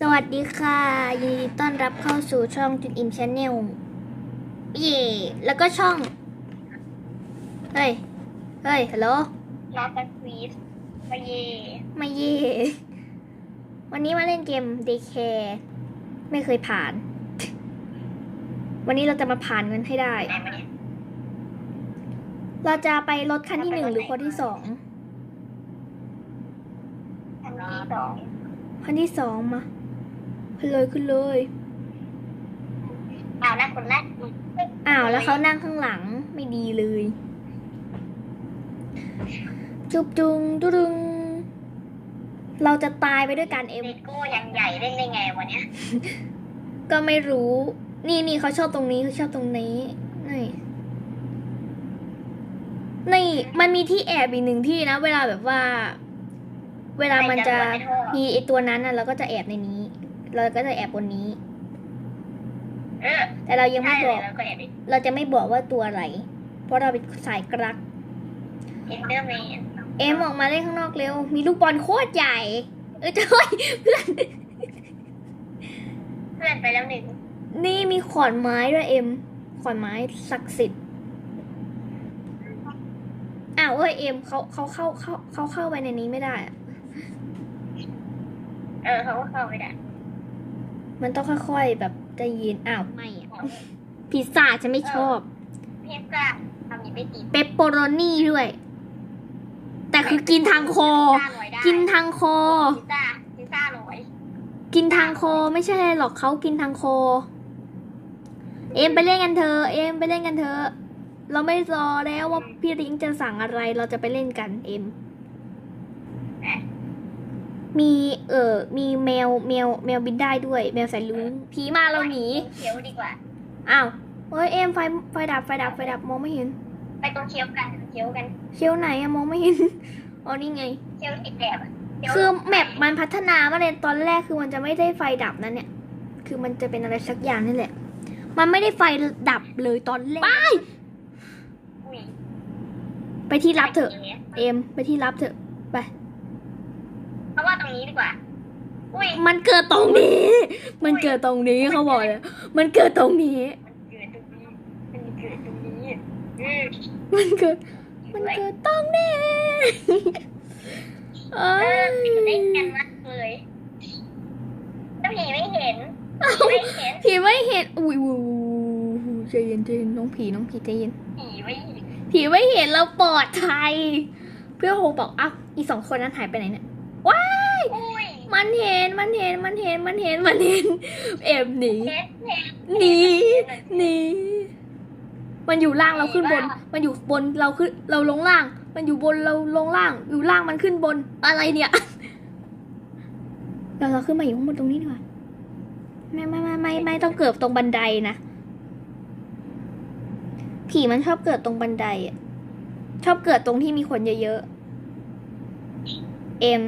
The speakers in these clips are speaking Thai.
สวัสดีค่ะ ยินดีต้อนรับเข้าสู่ช่องจุดอิมชาแนลเย่แล้วก็ช่อง เฮ้ย เฮ้ย ฮัลโหลลอสควีสมาเย่มาเย่วันนี้มาเล่นเกม d k ไม่เคยผ่าน วันนี้เราจะมาผ่านมันให้ได้ได้ไหมเนี่ยเราจะไปรถคันที่หนึ่งหรือคนที่สองอันที่สองคันที่สองมา ขึ้นเลยขึ้นเลยเอาหน้าคนแรกอ้าวแล้วเขานั่งข้างหลังไม่ดีเลย จุบจุงดุดุงเราจะตายไปด้วยกันเอ็มเลโก้ยังใหญ่เล่นได้ไงวันเนี้ยก็ไม่รู้ นี่นี่เขาชอบตรงนี้เขาชอบตรงนี้นี่นี่มันมีที่แอบอีกหนึ่งที่นะ เวลาแบบว่า เวลามันจะมีไอตัวนั้นน่ะเราก็จะแอบในนี้ เราก็จะแอบบนนี้ เออแต่เรายังใช่ไม่เลบอยกแล้วก็แอบเราจะไม่บอกว่าตัวอะไร เพราะเราเป็นสายกรักเอ็นเดอร์แมนเอ็มออกมาเล่นข้างนอกเร็ว มีลูกบอลโคตรใหญ่ เออจะเฮ้ยเพื่อน เพื่อนไปแล้วหนึ่งนี่มีขอนไม้ด้วยเอ็ม ขอนไม้ศักดิ์สิทธิ์ อ้าวเอ้ยเอ็มเขาเขาเข้าเขาเขาเข้าไปในนี้ไม่ได้อะเออเขาก็เข้าไม่ได้ มันต้องค่อยๆแบบใจเย็นอ้าวไม่อะพิซซ่าฉันไม่ชอบ พิซซ่าทำอยังไม่ตีเปปโปโรนี่ด้วย แต่คือกินทางคอกินทางคอ พิซซ่าพิซซ่าหน่อยกินทางคอไม่ใช่อะไรหรอกเขากินทางคอ เอ็มไปเล่นกันเถอะเอ็มไปเล่นกันเถอะเราไม่รอแล้วว่าพี่ลิงจะสั่งอะไรเราจะไปเล่นกันเอ็ม มีเออมีแมวแมวแมวบินได้ด้วย แมวสายลุงผีมาเราหนีเคี้ยวดีกว่า อ้าวเฮ้ยเอ็มไฟไฟดับไฟดับไฟดับมองไม่เห็น ไปตรงเคี้ยวกันเคี้ยวกันเชียวไหนอะมองไม่เห็นอ๋อนี่ไงเคี้ยวติดแกลบะเคี้ยวคือแมปมันพัฒนามาเลยตอนแรกคือมันจะไม่ได้ไฟดับนะเนี่ย คือมันจะเป็นอะไรสักอย่างนี่แหละ มันไม่ได้ไฟดับเลยตอนแรกไปอุ้ยไปที่รับเถอะย่างงี้ยเอ็มไปที่รับเถอะไปเพราะ ว่าตรงนี้ดีกว่า อุ้ยมันเกิดตรงนี้ มันเกิดตรงนี้เขาบอกเลยมันเกิดตรงนี้มันเกิดตรงนี้มันเกิดตรงนี้อืมมันเกิด มันเกิดตรงนี้เอ้เออยเล่นกันมากเลยแล้วผีไม่เห็นผีไม่เห็นผีไม่เห็น อุ้ยอุ้ยอุ้ยใจเย็นใจเย็นน้องผีน้องผีใจเย็น ผีไม่เห็น ผีไม่เห็นเราปลอดภัย เพื่อนโฮบอกอ้าวอีสองคนนั้นหายไปไหนเนี่ยว้ายอุ้ย มันเห็นมันเห็นมันเห็นมันเห็นมันเห็นเอ็มหนีหนีหนีมันอยู่ล่างเราขึ้นบน มันอยู่บนเราขึ้นเราลงล่าง มันอยู่บนเราลงล่าง อยู่ล่างมันขึ้นบนอะไรเนี่ยเราเราขึ้นมาอยู่ข้างบนตรงนี้ดีกว่าไม่ไม่ไม่ไม่ไม่ต้องเกิดตรงบันไดนะผีมันชอบเกิดตรงบันไดอะชอบเกิดตรงที่มีคนเยอะๆเอ็ม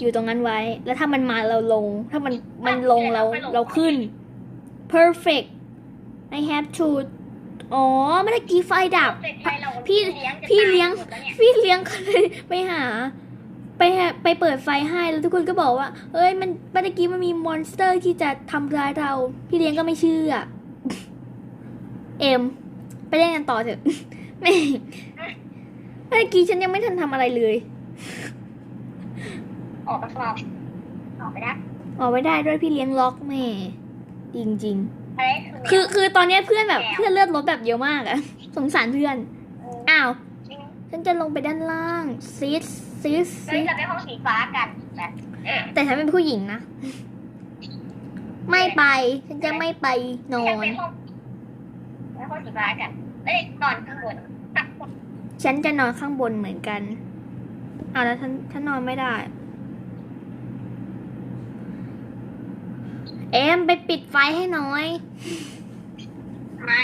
อยู่ตรงนั้นไว้ แล้วถ้ามันมาเราลง ถ้ามันมันลงเราเราขึ้น perfect I have to อ๋อไม่ได้กี้ไฟดับเสร็จไปเราพี่จะพี่เลี้ยงตาหมดแวนี่พี่เลี้ยงก็เลยไปหา ไปหาไปเปิดไฟให้แล้วทุกคนก็บอกว่า เอ้ยมันเมื่อกี้มันมีมอนสเตอร์ที่จะทำร้ายเรา พี่เลี้ยงก็ไม่เชื่อ เอ็ม ไปเล่นกันต่อเถอะแม่เมื่อกี้ฉันยังไม่ทันทำอะไรเลย ออกไปข้างนอกออกไปได้ออกไม่ได้ด้วยพี่เลี้ยงล็อกแม่จริงอะไรๆคือคือตอนเนี้ยเพื่อนแบบเพื่อนเลือดลดแบบเยอะมากอะสงสารเพื่อนอ้าวฉันจะลงไปด้านล่างซิสซิสเฮ้ซิยสเราไปห้องสีฟ้ากันนะเออแต่ฉันเป็นผู้หญิงนะไม่ไป ฉันจะไม่ไปนออยากนไปห้องไปห้องสีฟ้ากันเอ้ยนอนข้างบนตักฉันจะนอนข้างบนเหมือนกันอ้าวแล้วฉันฉันนอนไม่ได้ เอ็มไปปิดไฟให้หน้อย ไม่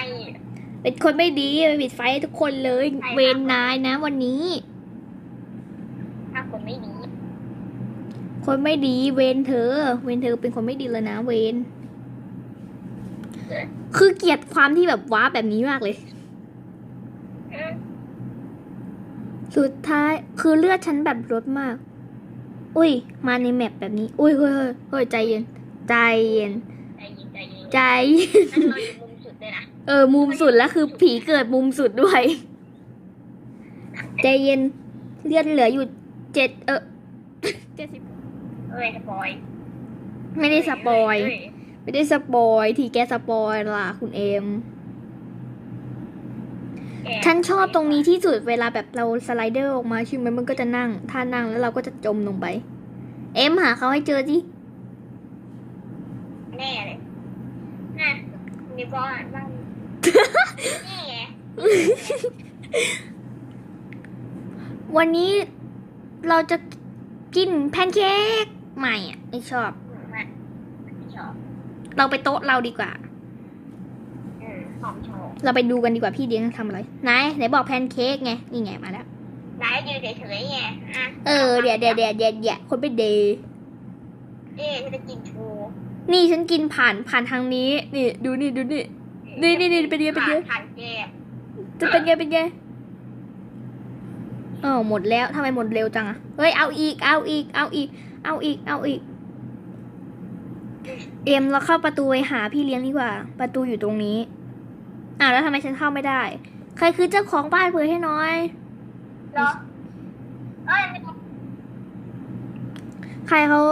เป็นคนไม่ดีไปปิดไฟให้ทุกคนเลยใครนะเวนนายนะวันนี้ ถ้าคนไม่ดี คนไม่ดีเวนเธอ เวนเธอเป็นคนไม่ดีเลยนะ เวนคือเกลียดความที่แบบว้าแบบนี้มากเลยอืมสุดท้ายคือเลือดฉันแบบลดมาก อุ้ย มาในแมปแบบนี้ อุ้ยเฮ้ยเฮ้ยเฮ้ยใจเย็น ใจเย็น ใจเย็นใจเย็นใจนั่นเราอยู่มุมสุดเลยนะเออ มุมสุดแล้วคือผีเกิดมุมสุดด้วย ใจเย็นเลือดเหลืออยู่เจ็ดเออเจ็ดสิบเอ้ยสปอยไม่ได้สปอยเไม่ได้สปอยทีแกสปอยล่ะคุณเอมแกฉันชอบตรงนี้ที่สุดเวลาแบบเราสไลเดอร์ออกมาใช่ไหมมันก็จะนั่ง ถ้านั่งแล้วเราก็จะจมลงไป เอ็มหาเขาให้เจอจิ แน่เลยน่ะ มีบอลบ้างนี่ไงวันนี้เราจะกินแพนเค้กใหม่อะไม่ชอบมันไม่ชอบเราไปโต๊ะเราดีกว่าอืมหอมชอบเราไปดูกันดีกว่าพี่เลี้ยงทำอะไรไหนไหนบอกแพนเค้กไงนี่ไงมาแล้วนายยืนเฉยๆไงอะเออเดี๋ยวเดี๋ยวเดี๋ยวเดี๋ยวเดี๋ยวคนไปเดย์เอ๊ะฉันจะกินโชว์ นี่ฉันกินผ่านผ่านทางนี้ นี่ ดูนี่ดูนี่นี่นี่นี่เป็นไงเป็นไงผ่านแก้มจะเป็นไงเป็นไงอ๋อหมดแล้วทำไมหมดเร็วจังอะเฮ้ยเอาอีกเอาอีกเอาอีก เอาอีกเอาอีก เอ็มเราเข้าประตูไปหาพี่เลี้ยงดีกว่า ประตูอยู่ตรงนี้อ่าวแล้วทำไมฉันเข้าไม่ได้ ใครคือเจ้าของบ้านเปิดให้หน้อยเหรอเอ้ยไม่ต้องใครเขา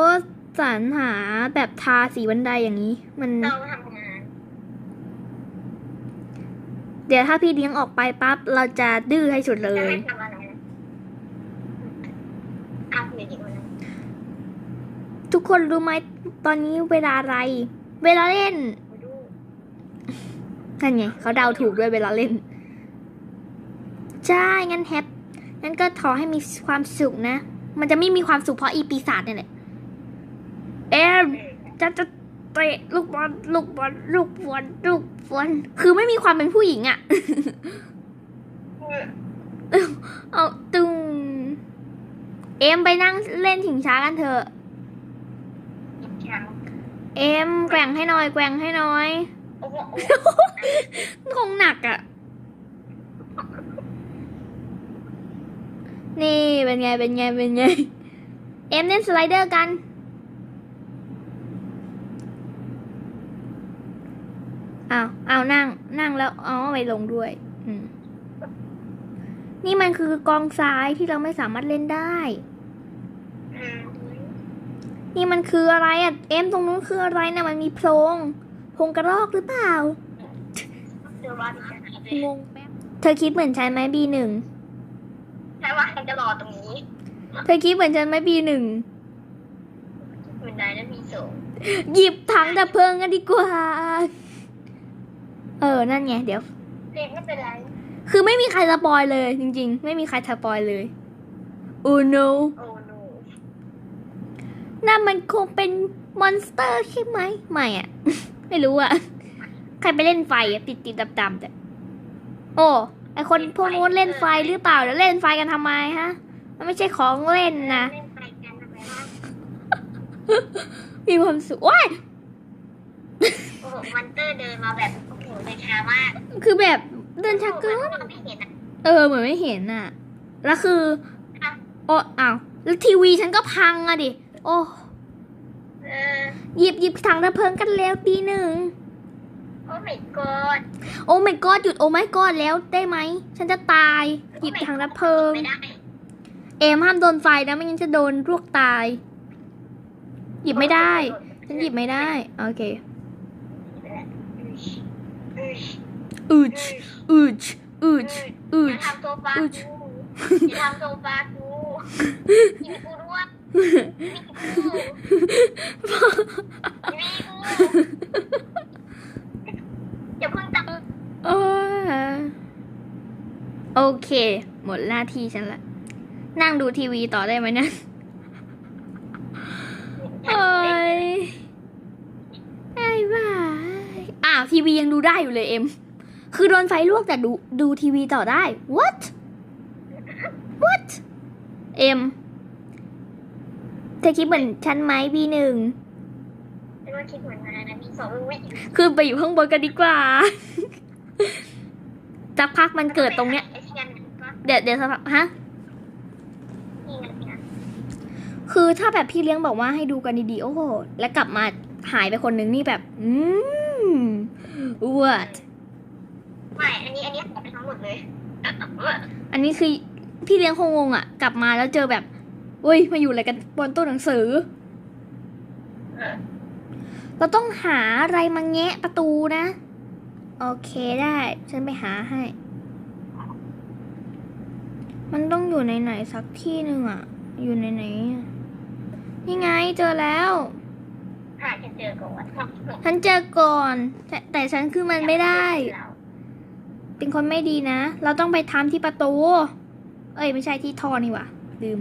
สรรหาแบบทาสีบันไดอย่างนี้ มันเราทำงาน เดี๋ยวถ้าพี่เลี้ยงออกไปปั๊บเราจะดื้อให้สุดเลจะยไม่ทำอะไรนะอะเดี๋ยวเดี๋ยวนะทุกคนรู้ไหมตอนนี้เวลาอะไร เวลาเล่นมาดูนั่นไงเขาเดาถูกด้วยเวลาเล่น ใช่ งั้นแฮปงั้นก็ขอให้มีความสุขนะ มันจะไม่มีความสุขเพราะอีปีศาจเนี่ยแหละ เอ็มจะจะเตะลูกบอลลูกบอลลูกบอลลูกบอลคือไม่มีความเป็นผู้หญิงอะเออเอาตึงเอ็มไปนั่งเล่นถิงช้ากันเถอะ เอ็มแกว่งให้หน่อย แกว่งให้หน่อยคงหนักอะนี่เป็นไงเป็นไงเป็นไง เอ็มเล่นสไลเดอร์กัน อ้าวอ้าวนั่ง นั่งแล้วอ๋อไปลงด้วย อืม นี่มันคือกองทรายที่เราไม่สามารถเล่นได้อืมนี่มันคืออะไรอะ เอ็มตรงนู้นคืออะไรนะมันมีโพรงโพรงกระรอกหรือเปล่าเดี๋ยวรอดิฉันงงแป๊บเธอคิดเหมือนฉันไหมบีหนึ่งใช่ว่าฉันจะรอตรงนี้ เธอคิดเหมือนฉันไหมบีหนึ่งเหมือนนายนั้นมีสูงหยิบถังดับเพลิงกันดีกว่า เออ นั่นไง เดี๋ยวเด็กไม่เป็นไร คือไม่มีใครสปอยเลย จริง ๆ ไม่มีใครสปอยเลยโอ้ no โอ้โนนั่นมันคงเป็นมอนสเตอร์ใช่ไหม ไม่อะไม่รู้อะใครไปเล่นไฟอะติดติดดับดำแต่โอ้ไอคนพวกนู้นเล่นไฟหรือเปล่าเดี๋ยวเล่นไฟกันทำไมฮะ มันไม่ใช่ของเล่นนะเล่นไปกันทำไมวะมีความสุขว้ายโอ้โหมันเตอร์เดินมาแบบ โอ้โหเลยช้ามากคือแบบเดินชักเกินมันไม่เห็นอะเออเหมือนไม่เห็นอะแล้วคืออะโอ้อ้าวแล้วทีวีฉันก็พังอะดิ โอ้เออหยิบหยิบถังดับเพลิงกันแล้วตีหนึ่งโอ้ my god โอ้ไม่กอดหยุดโอ้ไม่กอดแล้วได้ไหม ฉันจะตาย หยิบถังดับเพลิงไม่ได้เอมห้ามโดนไฟนะไม่งั้นจะโดนลวกตาย หยิบไม่ได้ ฉันหยิบไม่ได้ โอเค อืดอืดอืดอือดย่าทำโซฟากูอย่าทำโซฟากูยิงกูด้วยยิงกูอย่าเพิ่งตัดโอ้โอเค หมดหน้าที่ฉันละ นั่งดูทีวีต่อได้ไหมเนี่ยโอ้ยไอ้บ้าอ้าวทีวียังดู ได้อยู่เลยเอ็ม คือโดนไฟลวกแต่ดูดูทีวีต่อได้ what what เอ็ม เธอคิดเหมือนฉันไหมบีหนึ่งไม่ว่าคิดเหมือนนายนะมีสองวิขึ้นไปอยู่ข้างบนกันดีกว่าสักพักมันเกิดตรงเนี้ยไอ้ที่นั่นก็เดี๋ยวเดี๋ยวสักพักฮะนี่ไงเนี่ยคือถ้าแบบพี่เลี้ยงบอกว่าให้ดูกันดีๆ โอ้โห แล้วกลับมาหายไปคนหนึ่งนี่แบบ อืม what ไม่อันนี้อันนี้หายไปทั้งหมดเลย อันนี้คือพี่เลี้ยงคงงงอะ กลับมาแล้วเจอแบบอุ้ยมาอยู่อะไรกันบนตู้หนังสือ เราต้องหาอะไรมาแงะประตูนะ โอเคได้ ฉันไปหาให้ มันต้องอยู่ในไหนๆสักที่หนึ่งอะ อยู่ในไหนๆอะนี่ไงเจอแล้ว หาจะเจอก่อนฉันเจอก่อน แต่แต่ฉันคือมันไม่ได้ เป็นคนไม่ดีนะ เราต้องไปทำที่ประตู เอ้ย ไม่ใช่ที่ท่อนี่หว่าลืม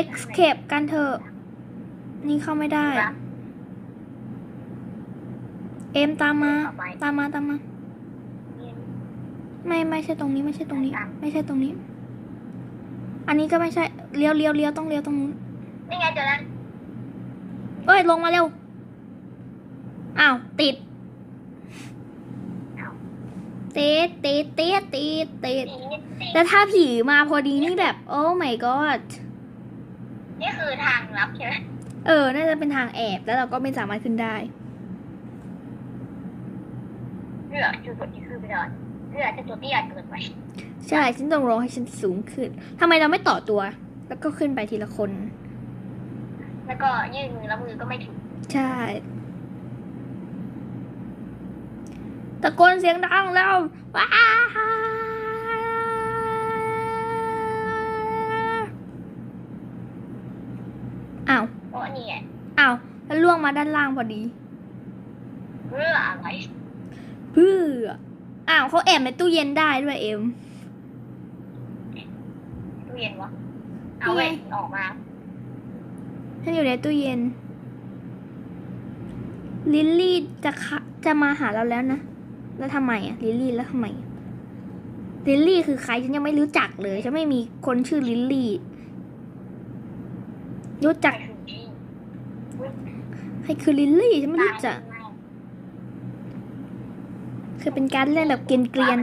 escape กันเถอะ นี่เข้าไม่ได้ เอ็มตามมา ตามมาตามมา ไม่ไม่ใช่ตรงนี้ไม่ใช่ตรงนี้ ไม่ใช่ตรงนี้ อันนี้ก็ไม่ใช่เลี้ยวเลี้ยวเลี้ยวต้องเลี้ยวตรงนู้น นี่ไงเจอแล้วเอ้ยลงมาเร็ว อ้าว ติด ติดติดติดติดติดสีนี่สีแล้วถ้าผีมาพอดีนี่แบบ โอ้ my god นี่คือทางลับใช่ไหมเออ น่าจะเป็นทางแอบแล้วเราก็ไม่สามารถขึ้นได้เรือจุดกดที่คือไปก่อนเรือจะตัวที่ใหญ่เกินไปใช่ ฉันต้องรอให้ฉันสูงขึ้นทำไมเราไม่ต่อตัว แล้วก็ขึ้นไปทีละคน แล้วก็ยื่นมือแล้วมือก็ไม่ถึง ใช่ ตะโกนเสียงดังแล้วว้าอ้าวเพราะนี่ไงอ้าวแล้วล่วงมาด้านล่างพอดีเรืออะไรเพื่ออ้าวเขาแอบในตู้เย็นได้ด้วยเอ็มตู้เย็นวะ เอาไว้ออกมา ฉันอยู่ในตู้เย็น ลิลลี่จะคะจะมาหาเราแล้วนะ แล้วทำไมอะ ลิลลี่แล้วทำไม ลิลลี่คือใครฉันยังไม่รู้จักเลย ฉันไม่มีคนชื่อลิลลี่ รู้จักไปถึงที่ใครคือลิลลี่ ฉันไม่รู้จัก คือเป็นการเล่นแบบเกรียน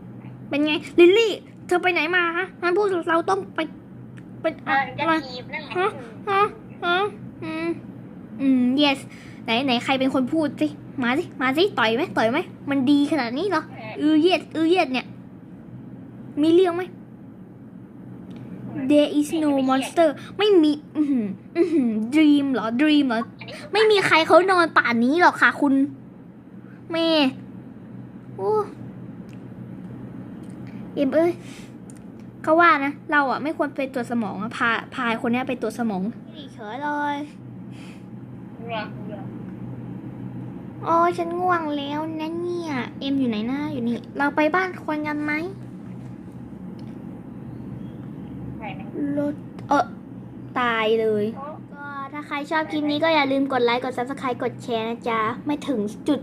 ๆเป็นไง ลิลลี่เธอไปไหนมาฮะงั้นพวกเราต้องไปเป็นเออจะอะไรทีบนั่นไงฮะฮะ ฮะอืมอืม yes ไหนไหนใครเป็นคนพูดสิ มาสิ มาสิ ต่อยไหมต่อยไหม มันดีขนาดนี้เหรอ อือเย็ดอือเย็ดเนี่ย มีเรื่องไหม There is no monster ไม่มีอือหืออือหือ dream เหรอ dream เหรอ ไม่มีใครเขานอนป่านนี้หรอกค่ะคุณแม่โอ้เอ็มเอ้ย เขาว่านะ เราอะไม่ควรไปตรวจสมองอะพาพายคนเนี้ยไปตรวจสมองเฉยเลยเรือเรือโอ้ยฉันง่วงแล้วนะเนี่ย เอ็มอยู่ไหนหน้าอยู่นี่ เราไปบ้านคนกันไหมไหนไหนรถเออตายเลย ก็ถ้าใครชอบคลิปนี้ก็อย่าลืมกดไลค์ กด subscribe กดแชร์นะจ๊ะ ไม่ถึงจุด